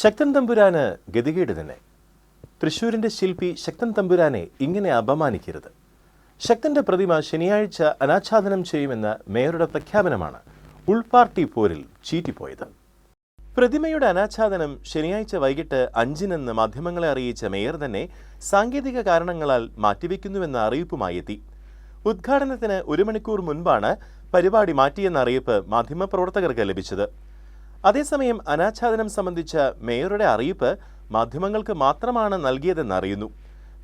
ശക്തൻ തമ്പുരാന് ഗതികേട് തന്നെ. തൃശൂരിന്റെ ശില്പി ശക്തൻ തമ്പുരാനെ ഇങ്ങനെ അപമാനിക്കരുത്. ശക്തന്റെ പ്രതിമ ശനിയാഴ്ച അനാച്ഛാദനം ചെയ്യുമെന്ന മേയറുടെ പ്രഖ്യാപനമാണ് ഉൾപാർട്ടി പോരിൽ ചീറ്റിപ്പോയത്. പ്രതിമയുടെ അനാച്ഛാദനം ശനിയാഴ്ച വൈകിട്ട് അഞ്ചിനെന്ന് മാധ്യമങ്ങളെ അറിയിച്ച മേയർ തന്നെ സാങ്കേതിക കാരണങ്ങളാൽ മാറ്റിവെക്കുന്നുവെന്ന അറിയിപ്പുമായി എത്തി. ഉദ്ഘാടനത്തിന് ഒരു മണിക്കൂർ മുൻപാണ് പരിപാടി മാറ്റിയെന്ന അറിയിപ്പ് മാധ്യമപ്രവർത്തകർക്ക് ലഭിച്ചത്. അതേസമയം അനാച്ഛാദനം സംബന്ധിച്ച മേയറുടെ അറിയിപ്പ് മാധ്യമങ്ങൾക്ക് മാത്രമാണ് നൽകിയതെന്ന് അറിയുന്നു.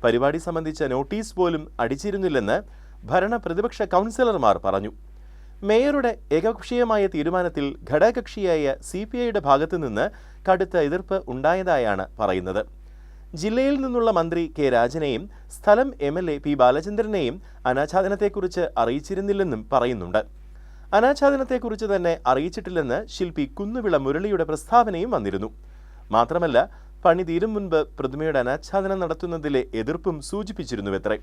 പരിപാടി സംബന്ധിച്ച നോട്ടീസ് പോലും അടിച്ചിരുന്നില്ലെന്ന് ഭരണ പ്രതിപക്ഷ കൗൺസിലർമാർ പറഞ്ഞു. മേയറുടെ ഏകപക്ഷീയമായ തീരുമാനത്തിൽ ഘടകകക്ഷിയായ സി പി ഐയുടെ ഭാഗത്തു നിന്ന് കടുത്ത എതിർപ്പ് ഉണ്ടായതായാണ് പറയുന്നത്. ജില്ലയിൽ നിന്നുള്ള മന്ത്രി കെ രാജനെയും സ്ഥലം എം എൽ എ പി ബാലചന്ദ്രനെയും അനാച്ഛാദനത്തെക്കുറിച്ച് അറിയിച്ചിരുന്നില്ലെന്നും പറയുന്നുണ്ട്. അനാച്ഛാദനത്തെക്കുറിച്ച് തന്നെ അറിയിച്ചിട്ടില്ലെന്ന് ശില്പി കുന്നുവിള മുരളിയുടെ പ്രസ്താവനയും വന്നിരുന്നു. മാത്രമല്ല പണി തീരും മുൻപ് പ്രതിമയുടെ അനാച്ഛാദനം നടത്തുന്നതിലെ എതിർപ്പും സൂചിപ്പിച്ചിരുന്നുവത്രേ.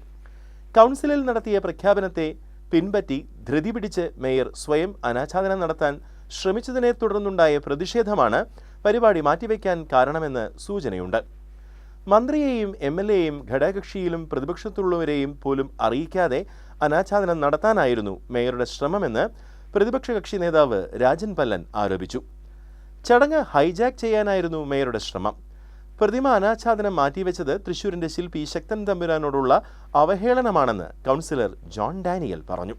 കൗൺസിലിൽ നടത്തിയ പ്രഖ്യാപനത്തെ പിൻപറ്റി ധൃതി പിടിച്ച് മേയർ സ്വയം അനാച്ഛാദനം നടത്താൻ ശ്രമിച്ചതിനെ തുടർന്നുണ്ടായ പ്രതിഷേധമാണ് പരിപാടി മാറ്റിവെക്കാൻ കാരണമെന്ന് സൂചനയുണ്ട്. മന്ത്രിയെയും എം എൽ എയും ഘടകകക്ഷിയിലും പ്രതിപക്ഷത്തുള്ളവരെയും പോലും അറിയിക്കാതെ അനാച്ഛാദനം നടത്താനായിരുന്നു മേയറുടെ ശ്രമമെന്ന് പ്രതിപക്ഷ കക്ഷി നേതാവ് രാജൻ പല്ലൻ ആരോപിച്ചു. ചടങ്ങ് ഹൈജാക്ക് ചെയ്യാനായിരുന്നു മേയറുടെ ശ്രമം. പ്രതിമ അനാച്ഛാദനം മാറ്റിവെച്ചത് തൃശൂരിന്റെ ശില്പി ശക്തൻ തമ്പുരാനോടുള്ള അവഹേളനമാണെന്ന് കൗൺസിലർ ജോൺ ഡാനിയൽ പറഞ്ഞു.